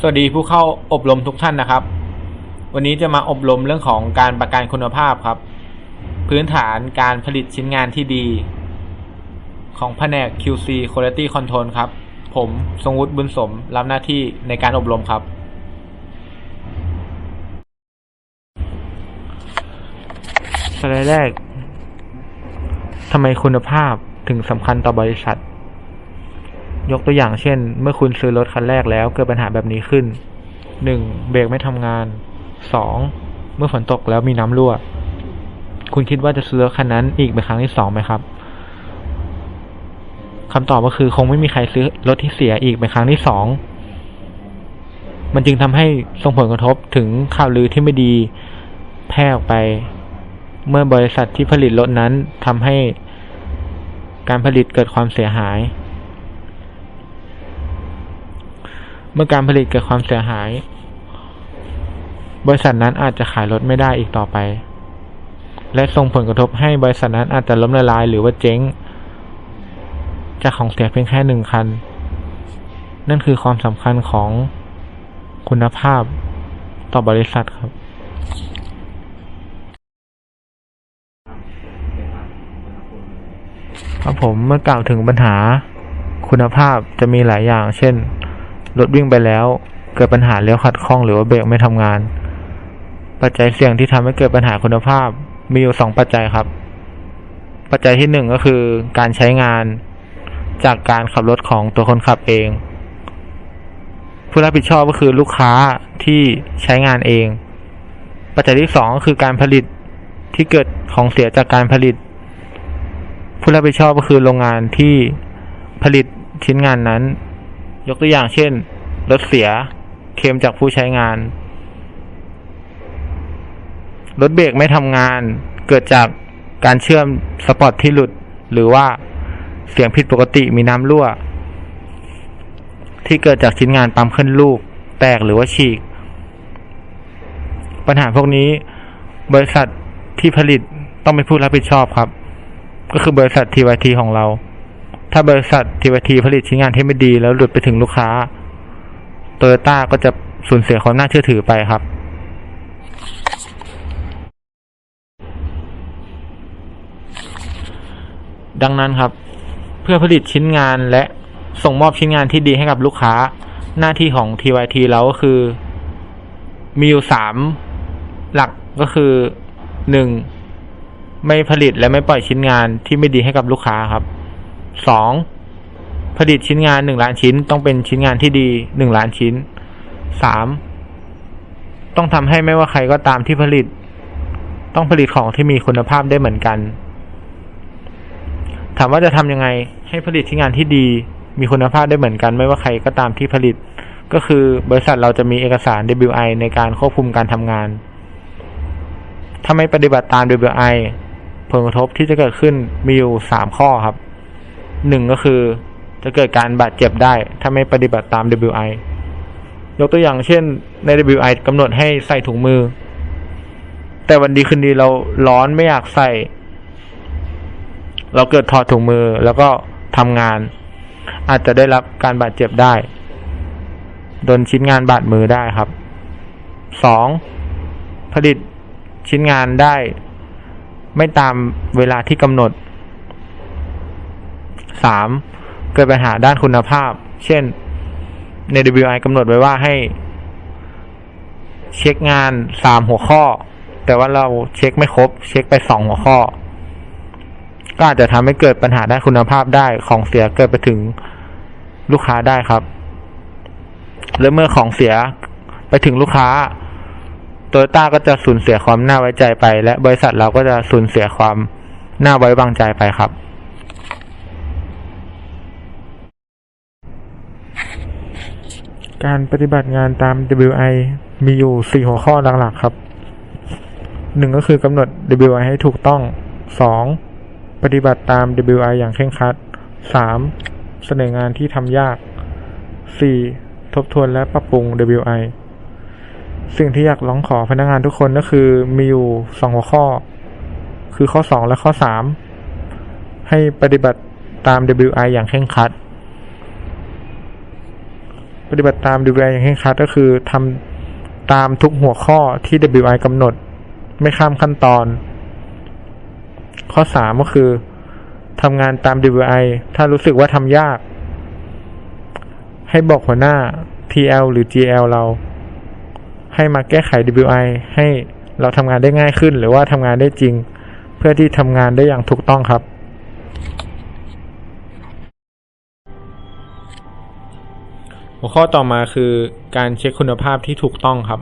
สวัสดีผู้เข้าอบรมทุกท่านนะครับ วันนี้จะมาอบรมเรื่องของการประกันคุณภาพครับ พื้นฐานการผลิตชิ้นงานที่ดี ของแผนก QC Quality Control ครับ ผมทรงวุฒิบุญสมรับหน้าที่ในการอบรมครับ สไลด์แรกทำไมคุณภาพถึงสำคัญต่อบริษัท ยกตัวอย่างเช่น เมื่อคุณซื้อรถคันแรกแล้วเกิดปัญหาแบบนี้ขึ้นหนึ่งเบรกไม่ทำงานสองเมื่อฝนตกแล้วมีน้ำรั่ว คุณคิดว่าจะซื้อรถคันนั้นอีกเป็นครั้งที่สองไหมครับคำตอบก็คือคงไม่มีใครซื้อรถที่เสียอีกเป็นครั้งที่สองมันจึงทำให้ส่งผลกระทบถึงข่าวลือที่ไม่ดีแพร่ออกไป เมื่อบริษัทที่ผลิตรถนั้นทำให้การผลิตเกิดความเสียหาย เมื่อการผลิตเกิดความเสียหาย บริษัทนั้นอาจจะขายรถไม่ได้อีกต่อไป และส่งผลกระทบให้บริษัทนั้นอาจจะล้มละลายหรือว่าเจ๊ง จากของเสียเพียงแค่หนึ่งคัน นั่นคือความสำคัญของคุณภาพต่อบริษัทครับครับผมเมื่อกล่าวถึงปัญหาคุณภาพจะมีหลายอย่าง เช่น รถวิ่งไปแล้ว เกิดปัญหาเลี้ยวขัดข้องหรือว่าเบรกไม่ทำงาน ปัจจัยเสี่ยงที่ทำให้เกิดปัญหาคุณภาพมีอยู่สองปัจจัยครับ ปัจจัยที่หนึ่งก็คือการใช้งานจากการขับรถของตัวคนขับเอง ผู้รับผิดชอบก็คือลูกค้าที่ใช้งานเอง ปัจจัยที่สองก็คือการผลิตที่เกิดของเสียจากการผลิต ผู้รับผิดชอบก็คือโรงงานที่ผลิตชิ้นงานนั้น ยกตัวอย่างเช่น รถเสีย เคลมจากผู้ใช้งาน รถเบรกไม่ทำงาน เกิดจากการเชื่อมสปอตที่หลุด หรือว่าเสียงผิดปกติมีน้ำรั่ว ที่เกิดจากชิ้นงานปั๊มขึ้นลูก แตกหรือว่าฉีก ปัญหาพวกนี้บริษัทที่ผลิตต้องเป็นผู้รับผิดชอบครับ ก็คือบริษัท TYT ของเรา ถ้าบริษัท TYT ผลิตชิ้นงานที่ไม่ดีแล้วหลุดไปถึงลูกค้า โตโยต้าก็จะสูญเสียความน่าเชื่อถือไปครับ ดังนั้นครับ เพื่อผลิตชิ้นงานและส่งมอบชิ้นงานที่ดีให้กับลูกค้า หน้าที่ของ TYT เราก็คือ มีอยู่สามหลักก็คือหนึ่งไม่ผลิตและไม่ปล่อยชิ้นงานที่ไม่ดีให้กับลูกค้าครับสอง ผลิตชิ้นงานหนึ่งล้านชิ้น ต้องเป็นชิ้นงานที่ดีหนึ่งล้านชิ้นสามต้องทำให้ไม่ว่าใครก็ตามที่ผลิต ต้องผลิตของที่มีคุณภาพได้เหมือนกัน ถามว่าจะทำยังไงให้ผลิตชิ้นงานที่ดีมีคุณภาพได้เหมือนกัน ไม่ว่าใครก็ตามที่ผลิต ก็คือบริษัทเราจะมีเอกสาร WI ในการควบคุมการทำงาน ถ้าไม่ปฏิบัติตาม WI ผลกระทบที่จะเกิดขึ้นมีอยู่สามข้อครับหนึ่งก็คือ จะเกิดการบาดเจ็บได้ ถ้าไม่ปฏิบัติตาม WI ยกตัวอย่างเช่นใน WI กำหนดให้ใส่ถุงมือ แต่วันดีคืนดีเราร้อนไม่อยากใส่ เราเกิดถอดถุงมือแล้วก็ทำงาน อาจจะได้รับการบาดเจ็บได้โดนชิ้นงานบาดมือได้ครับสองผลิตชิ้นงานได้ ไม่ตามเวลาที่กำหนดสาม เกิดปัญหาด้านคุณภาพ เช่นใน WI กำหนดไว้ว่าให้ เช็คงานสามหัวข้อ แต่ว่าเราเช็คไม่ครบ เช็คไปสองหัวข้อ ก็อาจจะทำให้เกิดปัญหาด้านคุณภาพได้ของเสียเกิดไปถึงลูกค้าได้ครับ และเมื่อของเสียไปถึงลูกค้าโตโยต้าก็จะสูญเสียความน่าไว้ใจไป และบริษัทเราก็จะสูญเสียความน่าไว้วางใจไปครับ การปฏิบัติงานตาม WI มีอยู่ 4 หัวข้อหลักๆครับหนึ่งก็คือกำหนด WI ให้ถูกต้อง 2. ปฏิบัติตาม WI อย่างเคร่งครัด 3. เสนองานที่ทำยาก 4. ทบทวนและปรับปรุง WI สิ่งที่อยากร้องขอพนักงานทุกคนก็คือมีอยู่สองหัวข้อ คือข้อ 2 และข้อ 3 ให้ปฏิบัติตาม WI อย่างเคร่งครัด ปฏิบัติตาม WI อย่างเคร่งครัดก็คือทำตามทุกหัวข้อที่ WI กำหนด ไม่ข้ามขั้นตอน ข้อสามก็คือทำงานตาม WI ถ้ารู้สึกว่าทำยาก ให้บอกหัวหน้า TL หรือ GL เรา ให้มาแก้ไข WI ให้เราทำงานได้ง่ายขึ้น หรือว่าทำงานได้จริง เพื่อที่ทำงานได้อย่างถูกต้องครับ หัวข้อต่อมาคือการเช็คคุณภาพที่ถูกต้องครับ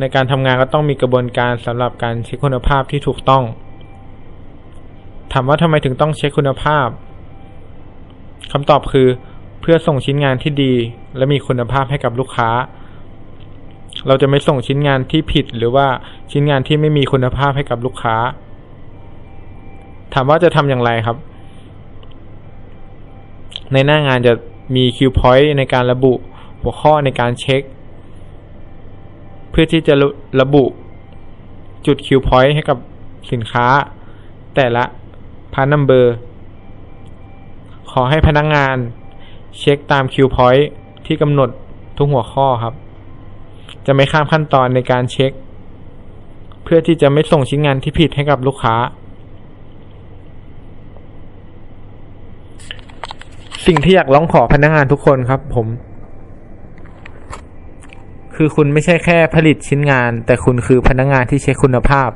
ในการทำงานก็ต้องมีกระบวนการสำหรับการเช็คคุณภาพที่ถูกต้อง ถามว่าทำไมถึงต้องเช็คคุณภาพคำตอบคือเพื่อส่งชิ้นงานที่ดี และมีคุณภาพให้กับลูกค้า เราจะไม่ส่งชิ้นงานที่ผิดหรือว่าชิ้นงานที่ไม่มีคุณภาพให้กับลูกค้า ถามว่าจะทำอย่างไรครับ ในหน้างานจะ มี Q point ในการระบุหัวข้อในการเช็ค เพื่อที่จะระระบุจุด Q point ให้กับสินค้า แต่ละพาร์ทนัมเบอร์ขอให้พนักงงานเช็คตาม Q point ที่กำหนดทุกหัวข้อครับ จะไม่ข้ามขั้นตอนในการเช็ค เพื่อที่จะไม่ส่งชิ้นงานที่ผิดให้กับลูกค้า สิ่งที่อยากร้องขอพนักงานทุกคนครับ ผม คือคุณไม่ใช่แค่ผลิตชิ้นงาน แต่คุณคือพนักงานที่เช็คคุณภาพ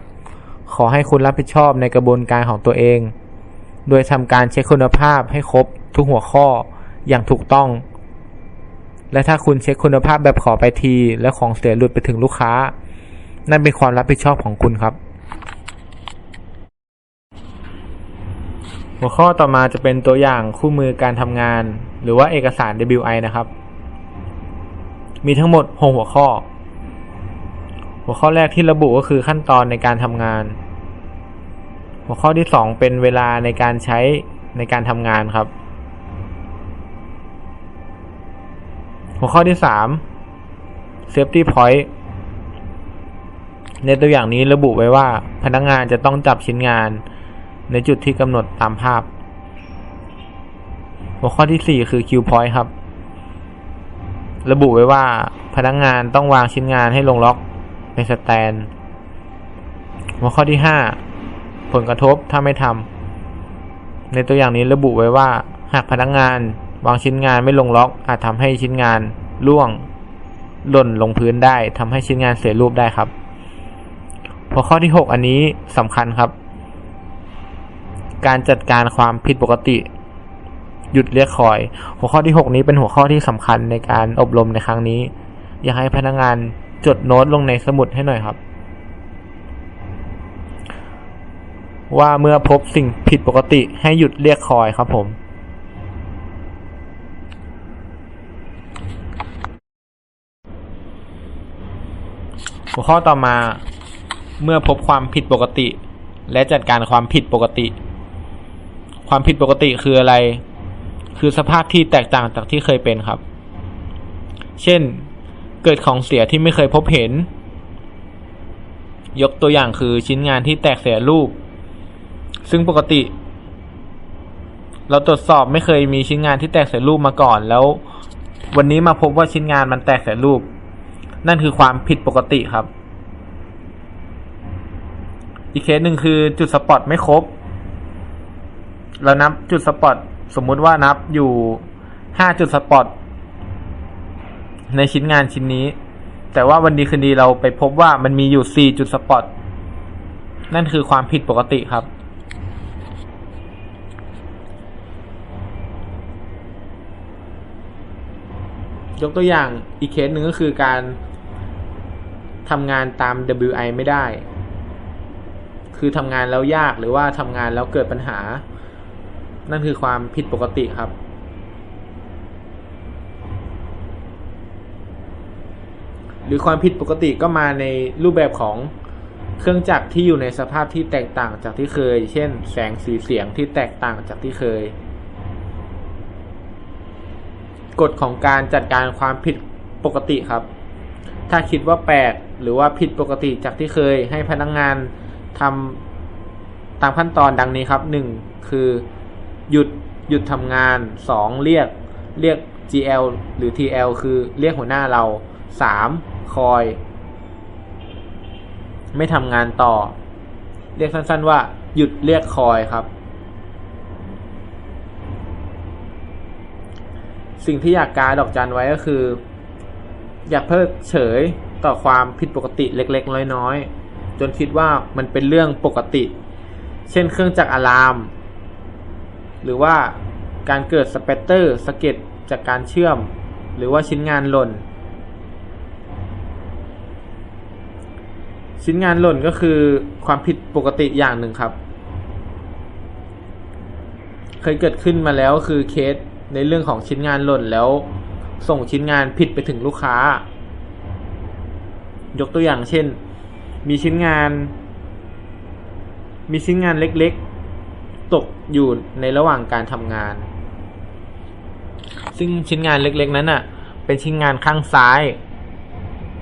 ขอให้คุณรับผิดชอบในกระบวนการของตัวเอง โดยทำการเช็คคุณภาพให้ครบทุกหัวข้ออย่างถูกต้อง และถ้าคุณเช็คคุณภาพแบบขอไปที และของเสียหลุดไปถึงลูกค้า นั่นเป็นความรับผิดชอบของคุณครับ หัวข้อต่อมาจะเป็นตัวอย่างคู่มือการทำงาน หรือว่าเอกสาร WI นะครับ มีทั้งหมด 6 หัวข้อ หัวข้อแรกที่ระบุก็คือขั้นตอนในการทำงาน หัวข้อที่ 2 เป็นเวลาในการใช้ในการทำงานครับ หัวข้อที่ 3 safety point ในตัวอย่างนี้ระบุไว้ว่าพนักงงานจะต้องจับชิ้นงาน ในจุดที่กำหนดตามภาพ หัวข้อที่ 4 คือ Q point ครับ ระบุไว้ว่าพนักงงานต้องวางชิ้นงานให้ลงล็อกในสแตน หัวข้อที่ 5 ผลกระทบถ้าไม่ทำในตัวอย่างนี้ระบุไว้ว่า หากพนักงงานวางชิ้นงานไม่ลงล็อก อาจทำให้ชิ้นงานล่วงหล่นลงพื้นได้ทำให้ชิ้นงานเสียรูปได้ครับ หัวข้อที่ 6 อันนี้สำคัญครับ การจัดการความผิดปกติ หยุดเรียกคอย หัวข้อที่ 6 นี้เป็นหัวข้อที่สำคัญในการอบรมในครั้งนี้ อยากให้พนักงานจดโน้ตลงในสมุดให้หน่อยครับ ว่าเมื่อพบสิ่งผิดปกติให้หยุดเรียกคอยครับผมหัวข้อต่อมาเมื่อพบความผิดปกติ และจัดการความผิดปกติ ความผิดปกติคืออะไร คือสภาพที่แตกต่างจากที่เคยเป็นครับ เช่น เกิดของเสียที่ไม่เคยพบเห็น ยกตัวอย่างคือชิ้นงานที่แตกเสียรูป ซึ่งปกติ เราตรวจสอบไม่เคยมีชิ้นงานที่แตกเสียรูปมาก่อน แล้ว วันนี้มาพบว่าชิ้นงานมันแตกเสียรูป นั่นคือความผิดปกติครับ อีกเคสหนึ่งคือจุดสปอตไม่ครบ เรานับจุดสปอตสมมุติว่านับอยู่ห้าจุดสปอตในชิ้นงานชิ้นนี้ แต่ว่าวันดีคืนดีเราไปพบว่ามันมีอยู่สี่จุดสปอตนั่นคือความผิดปกติครับ ยกตัวอย่างอีกเคสหนึ่งก็คือการทำงานตาม WI ไม่ได้ คือทำงานแล้วยากหรือว่าทำงานแล้วเกิดปัญหา นั่นคือความผิดปกติครับ หรือความผิดปกติก็มาในรูปแบบของเครื่องจักรที่อยู่ในสภาพที่แตกต่างจากที่เคย เช่น แสงสีเสียงที่แตกต่างจากที่เคย กฎของการจัดการความผิดปกติครับ ถ้าคิดว่าแปลกหรือว่าผิดปกติจากที่เคยให้พนักงงานทำตามขั้นตอนดังนี้ครับหนึ่งคือ หยุดหยุดทำงานสองเรียกเรียก GL หรือ TL คือเรียกหัวหน้าเรา 3. คอย ไม่ทำงานต่อ เรียกสั้นๆว่า หยุดเรียกคอยครับ สิ่งที่อยากกาดอกจันไว้ก็คือ อย่าเพิกเฉยต่อความผิดปกติเล็กๆ น้อยๆ จนคิดว่ามันเป็นเรื่องปกติ เช่นเครื่องจักรอะลาม หรือว่าการเกิดสเปตเตอร์สะเก็ดจากการเชื่อม หรือว่าชิ้นงานหล่น ชิ้นงานหล่นก็คือความผิดปกติอย่างหนึ่งครับ เคยเกิดขึ้นมาแล้วคือเคสในเรื่องของชิ้นงานหล่นแล้วส่งชิ้นงานผิดไปถึงลูกค้า ยกตัวอย่างเช่น มีชิ้นงาน มีชิ้นงานเล็กๆตก อยู่ในระหว่างการทำงาน ซึ่งชิ้นงานเล็กๆ นั้นน่ะ เป็นชิ้นงานข้างซ้าย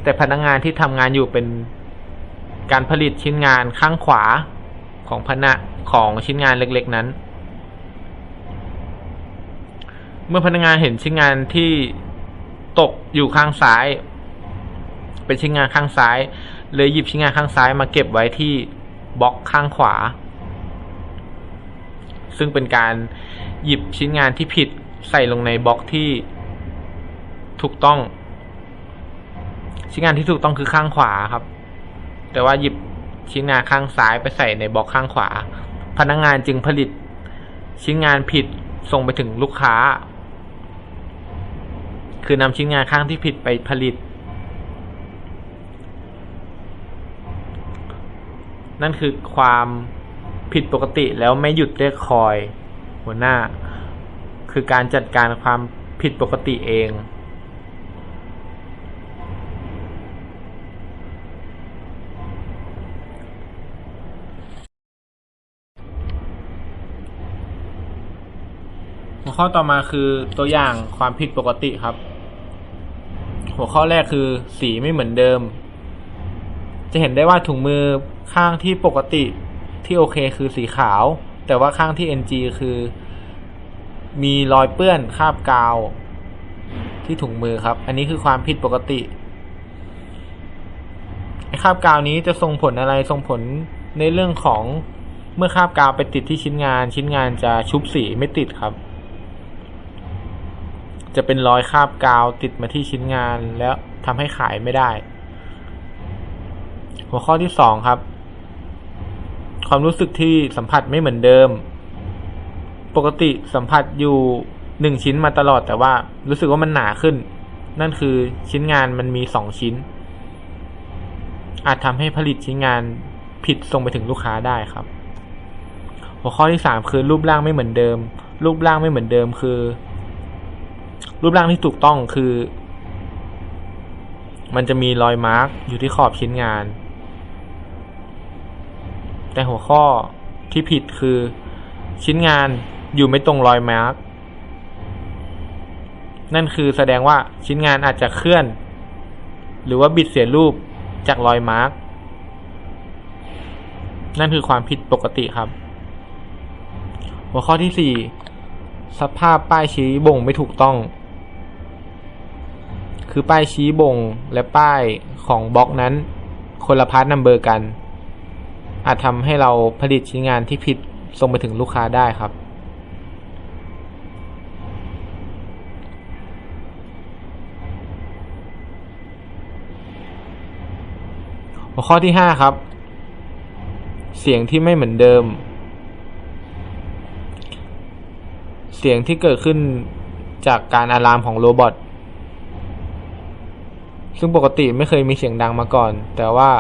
แต่พนักงานที่ทำงานอยู่เป็นการผลิตชิ้นงานข้างขวาของพนักของชิ้นงานเล็กๆ นั้น เมื่อพนักงานเห็นชิ้นงานที่ตกอยู่ข้างซ้าย เป็นชิ้นงานข้างซ้าย เลยหยิบชิ้นงานข้างซ้ายมาเก็บไว้ที่บล็อกข้างขวา ซึ่งเป็นการหยิบชิ้นงานที่ผิดใส่ลงในบล็อกที่ถูกต้อง ชิ้นงานที่ถูกต้องคือข้างขวาครับ แต่ว่าหยิบชิ้นงานข้างซ้ายไปใส่ในบล็อกข้างขวา พนักงงานจึงผลิต ชิ้นงานผิดส่งไปถึงลูกค้า คือนำชิ้นงานข้างที่ผิดไปผลิต นั่นคือความ ผิดปกติแล้วไม่หยุดเรียกคอย หัวหน้า คือการจัดการความผิดปกติเอง หัวข้อต่อมาคือตัวอย่างความผิดปกติครับ หัวข้อแรกคือสีไม่เหมือนเดิม จะเห็นได้ว่าถุงมือข้างที่ปกติ ที่โอเคคือสีขาว แต่ว่าข้างที่ NG คือ มีรอยเปื้อนคราบกาว ที่ถุงมือครับ อันนี้คือความผิดปกติคราบกาวนี้จะส่งผลอะไรส่งผลในเรื่องของเมื่อคราบกาวไปติดที่ชิ้นงาน ชิ้นงานจะชุบสีไม่ติดครับ จะเป็นรอยคราบกาวติดมาที่ชิ้นงานแล้วทำให้ขายไม่ได้ หัวข้อที่สองครับ ความรู้สึกที่สัมผัสไม่เหมือนเดิม ปกติสัมผัสอยู่หนึ่งชิ้นมาตลอดแต่ว่ารู้สึกว่ามันหนาขึ้น นั่นคือชิ้นงานมันมีสองชิ้น อาจทำให้ผลิตชิ้นงานผิดส่งไปถึงลูกค้าได้ครับ หัวข้อที่สามคือรูปร่างไม่เหมือนเดิม รูปร่างไม่เหมือนเดิมคือ รูปร่างที่ถูกต้องคือ มันจะมีรอยมาร์กอยู่ที่ขอบชิ้นงาน แต่หัวข้อที่ผิดคือ ชิ้นงานอยู่ไม่ตรงรอยมาร์กนั่นคือแสดงว่าชิ้นงานอาจจะเคลื่อน หรือว่าบิดเสียรูปจากรอยมาร์กนั่นคือความผิดปกติครับ หัวข้อที่สี่สภาพป้ายชี้บ่งไม่ถูกต้อง คือป้ายชี้บ่งและป้ายของบล็อกนั้น คนละพาร์ทนัมเบอร์กัน อาจทำให้เราผลิตชิ้นงานที่ผิดส่งไปถึงลูกค้าได้ครับ หัวข้อที่ห้าครับ เสียงที่ไม่เหมือนเดิม เสียงที่เกิดขึ้นจากการอะลามของโรบอทซึ่งปกติไม่เคยมีเสียงดังมาก่อน แต่ว่า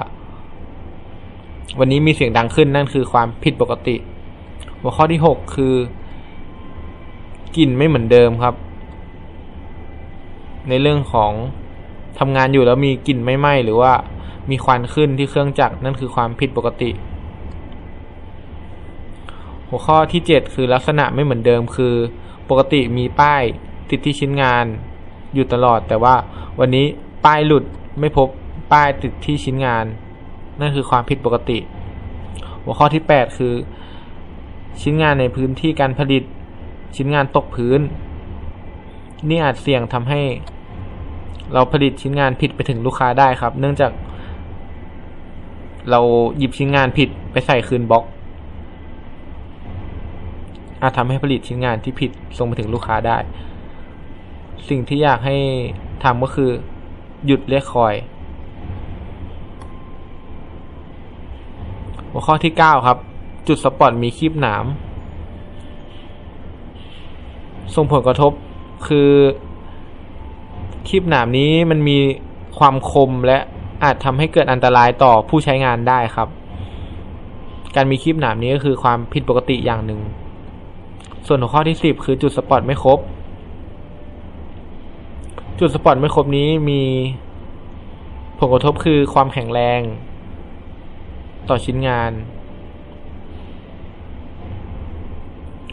วันนี้มีเสียงดังขึ้นนั่นคือความผิดปกติ หัวข้อที่หกคือกลิ่นไม่เหมือนเดิมครับ ในเรื่องของทำงานอยู่แล้วมีกลิ่นไม่ไหม้หรือว่ามีควันขึ้นที่เครื่องจักรนั่นคือความผิดปกติ หัวข้อที่ 7 คือลักษณะไม่เหมือนเดิมคือ ปกติมีป้ายติดที่ชิ้นงานอยู่ตลอด แต่ว่าวันนี้ป้ายหลุดไม่พบป้ายติดที่ชิ้นงาน นั่นคือความผิดปกติ หัวข้อที่ 8 คือ ชิ้นงานในพื้นที่การผลิต ชิ้นงานตกพื้น นี่อาจเสี่ยงทำให้ เราผลิตชิ้นงานผิดไปถึงลูกค้าได้ครับ เนื่องจาก เราหยิบชิ้นงานผิดไปใส่คืนบล็อก อาจทำให้ผลิตชิ้นงานที่ผิดส่งไปถึงลูกค้าได้ สิ่งที่อยากให้ทำก็คือ หยุดเรียกคอย หัวข้อที่ 9 ครับ จุดสปอตมีคีบหนาม ส่งผลกระทบคือคีบหนามนี้มันมีความคมและอาจทำให้เกิดอันตรายต่อผู้ใช้งานได้ครับ การมีคีบหนามนี้ก็คือความผิดปกติอย่างหนึ่ง ส่วนหัวข้อที่ 10 คือจุดสปอตไม่ครบ จุดสปอตไม่ครบนี้มีผลกระทบคือความแข็งแรง ต่อชิ้นงาน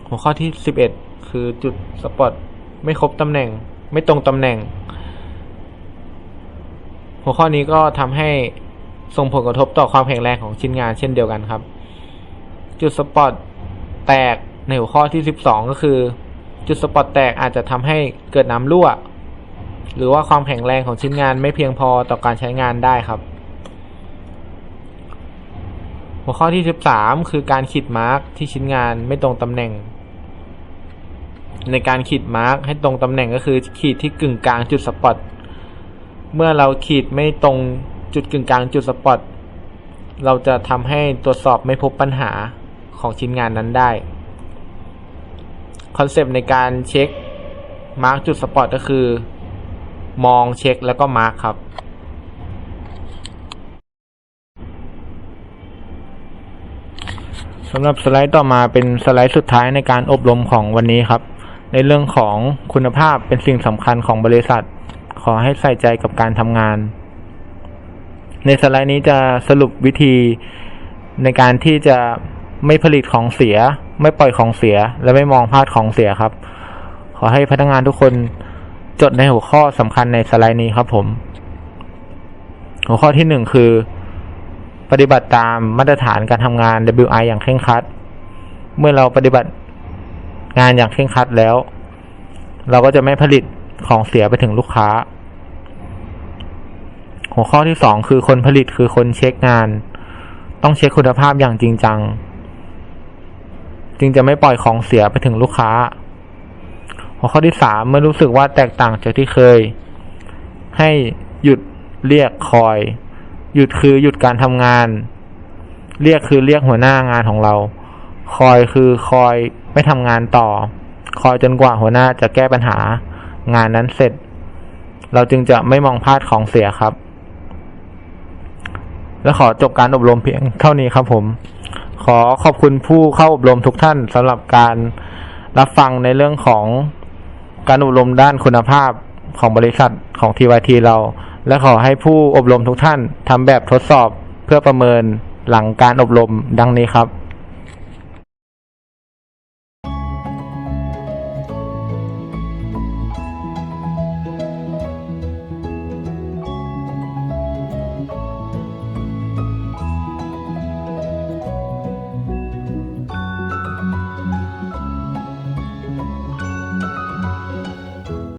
หัวข้อที่ 11 คือจุดสปอตไม่ครบตำแหน่ง ไม่ตรงตำแหน่ง หัวข้อนี้ก็ทำให้ส่งผลกระทบต่อความแข็งแรงของชิ้นงานเช่นเดียวกันครับ จุดสปอตแตกในหัวข้อที่ 12 ก็คือ จุดสปอตแตกอาจจะทำให้เกิดน้ำรั่ว หรือว่าความแข็งแรงของชิ้นงานไม่เพียงพอต่อการใช้งานได้ครับ หัวข้อที่ 13 คือการขีดมาร์กที่ชิ้นงานไม่ตรงตำแหน่ง ในการขีดมาร์กให้ตรงตำแหน่งก็คือขีดที่กึ่งกลางจุดสปอตเมื่อเราขีดไม่ตรงจุดกึ่งกลางจุดสปอตเราจะทำให้ตรวจสอบไม่พบปัญหาของชิ้นงานนั้นได้คอนเซปต์ในการเช็คมาร์กจุดสปอตก็คือ มองเช็คแล้วก็มาร์กครับ สำหรับสไลด์ต่อมาเป็นสไลด์สุดท้ายในการอบรมของวันนี้ครับ ในเรื่องของคุณภาพเป็นสิ่งสำคัญของบริษัท ขอให้ใส่ใจกับการทำงาน ในสไลด์นี้จะสรุปวิธีในการที่จะไม่ผลิตของเสีย ไม่ปล่อยของเสีย และไม่มองพลาดของเสียครับ ขอให้พนักงานทุกคนจดในหัวข้อสำคัญในสไลด์นี้ครับผม หัวข้อที่หนึ่งคือ ปฏิบัติตามมาตรฐานการทำงาน WI อย่างเคร่งครัด เมื่อเราปฏิบัติงานอย่างเคร่งครัดแล้ว เราก็จะไม่ผลิตของเสียไปถึงลูกค้า หัวข้อที่สองคือคนผลิตคือคนเช็คงาน ต้องเช็คคุณภาพอย่างจริงจัง จึงจะไม่ปล่อยของเสียไปถึงลูกค้า หัวข้อที่สามเมื่อรู้สึกว่าแตกต่างจากที่เคย ให้หยุดเรียกคอย หยุดคือหยุดการทำงาน เรียกคือเรียกหัวหน้างานของเรา คอยคือคอยไม่ทำงานต่อ คอยจนกว่าหัวหน้าจะแก้ปัญหา งานนั้นเสร็จ เราจึงจะไม่มองพลาดของเสียครับ และขอจบการอบรมเพียงเท่านี้ครับผม ขอขอบคุณผู้เข้าอบรมทุกท่านสำหรับการรับฟังในเรื่องของการอบรมด้านคุณภาพของบริษัทของ TYT เรา และขอให้ผู้อบรมทุกท่านทำแบบทดสอบเพื่อประเมินหลังการอบรมดังนี้ครับ